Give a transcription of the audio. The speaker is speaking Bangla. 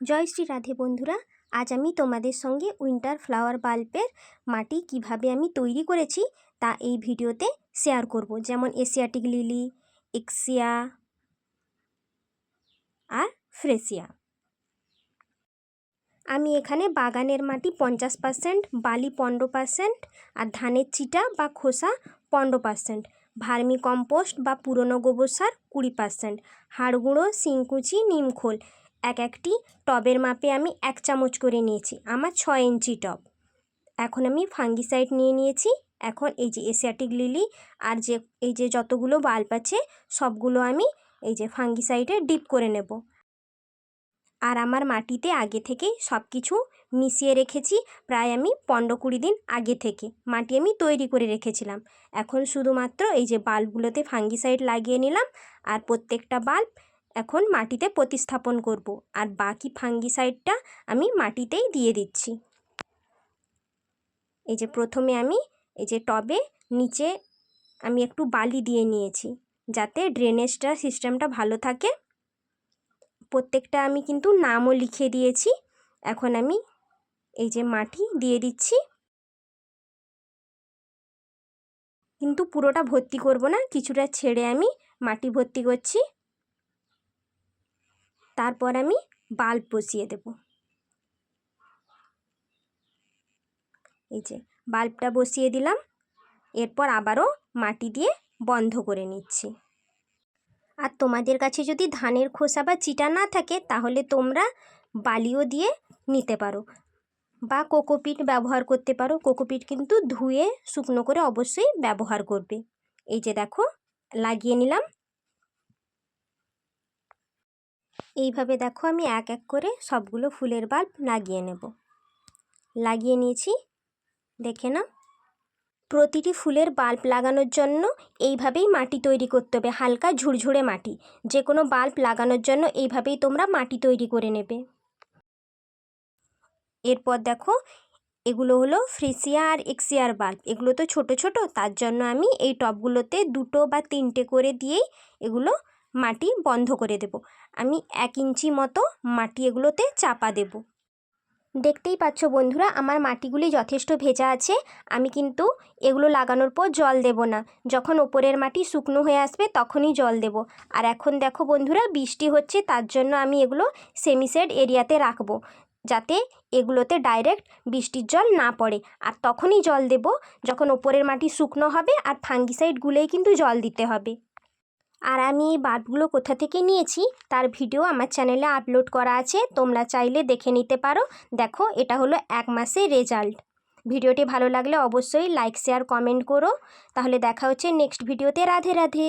জয় শ্রী রাধে বন্ধুরা, আজ আমি তোমাদের সঙ্গে উইন্টার ফ্লাওয়ার বাল্বের মাটি কীভাবে আমি তৈরি করেছি তা এই ভিডিওতে শেয়ার করব। যেমন এশিয়াটিক লিলি, এক্সিয়া আর ফ্রেসিয়া আমি এখানে বাগানের মাটি পঞ্চাশ পার্সেন্ট, বালি পনেরো পার্সেন্ট আর ধানের চিটা বা খোসা পনেরো পার্সেন্ট, ভার্মি কম্পোস্ট বা পুরনো গোবর সার কুড়ি পার্সেন্ট, হাড়গুঁড়ো, শিংকুচি, নিমখোল এক একটি টবের মাপে আমি এক চামচ করে নিয়েছি। আমার ছয় ইঞ্চি টব। এখন আমি ফাঙ্গিসাইড নিয়ে নিয়েছি। এখন এই যে এশিয়াটিক লিলি আর যে, এই যে যতগুলো বাল্ব আছে, সবগুলো আমি এই যে ফাঙ্গিসাইডে ডিপ করে নেব। আর আমার মাটিতে আগে থেকেই সব কিছু মিশিয়ে রেখেছি, প্রায় আমি পনেরো কুড়ি দিন আগে থেকে। মাটি আমি তৈরি করে রেখেছিলাম। এখন শুধুমাত্র এই যে বাল্বগুলোতে ফাঙ্গিসাইড লাগিয়ে নিলাম আর প্রত্যেকটা বাল্ব এখন মাটিতে প্রতিস্থাপন করব, আর বাকি ফাঙ্গিসাইডটা আমি মাটিতেই দিয়ে দিচ্ছি। এই যে প্রথমে আমি, এই যে টবে নিচে আমি একটু বালি দিয়ে নিয়েছি, যাতে ড্রেনেজটা সিস্টেমটা ভালো থাকে। প্রত্যেকটা আমি কিন্তু নামও লিখে দিয়েছি, এখন আমি এই যে মাটি দিয়ে দিচ্ছি। কিন্তু পুরোটা ভর্তি করব না, কিছুটা ছেড়ে আমি মাটি ভর্তি করছি। তারপর আমি বাল্ব বসিয়ে দেব। এই যে, বাল্বটা বসিয়ে দিলাম। এরপর আবারও মাটি দিয়ে বন্ধ করে নিচ্ছি। আর তোমাদের কাছে যদি ধানের খোসা বা চিটা না থাকে, তাহলে তোমরা বালিও দিয়ে নিতে পারো বা কোকোপিট ব্যবহার করতে পারো। কোকোপিট কিন্তু ধুয়ে শুকনো করে অবশ্যই ব্যবহার করবে। এই যে দেখো, লাগিয়ে নিলাম। এইভাবে দেখো আমি এক এক করে সবগুলো ফুলের বাল্ব লাগিয়ে নেব। লাগিয়ে নিয়েছি, দেখে না প্রতিটি ফুলের বাল্ব লাগানোর জন্য এইভাবেই মাটি তৈরি করতে হবে, হালকা ঝুরঝুরে মাটি। যে কোনো বাল্ব লাগানোর জন্য এইভাবেই তোমরা মাটি তৈরি করে নেবে। এরপর দেখো, এগুলো হলো ফ্রিসিয়া আর এক্সিয়ার বাল্ব। এগুলো তো ছোট ছোট, তার জন্য আমি এই টবগুলোতে দুটো বা তিনটে করে দিয়েই এগুলো মাটি বন্ধ করে দেব। আমি এক ইঞ্চি মতো মাটি এগুলোতে চাপা দেব। দেখতেই পাচ্ছ বন্ধুরা, আমার মাটিগুলি যথেষ্ট ভেজা আছে। আমি কিন্তু এগুলো লাগানোর পর জল দেব না। যখন ওপরের মাটি শুকনো হয়ে আসবে তখনই জল দেব। আর এখন দেখো বন্ধুরা, বৃষ্টি হচ্ছে, তার জন্য আমি এগুলো সেমিসেড এরিয়াতে রাখব। যাতে এগুলোতে ডাইরেক্ট বৃষ্টির জল না পড়ে। আর তখনই জল দেব, যখন ওপরের মাটি শুকনো হবে আর ফাঙ্গিসাইড গুলেই কিন্তু জল দিতে হবে। আর আমি এই বাল্বগুলো কোথা থেকে নিয়েছি তার ভিডিও আমার চ্যানেলে আপলোড করা আছে, তোমরা চাইলে দেখে নিতে পারো। দেখো, এটা হলো এক মাসের রেজাল্ট। ভিডিওটি ভালো লাগলে অবশ্যই লাইক, শেয়ার, কমেন্ট করো। তাহলে দেখা হচ্ছে নেক্সট ভিডিওতে। রাধে রাধে।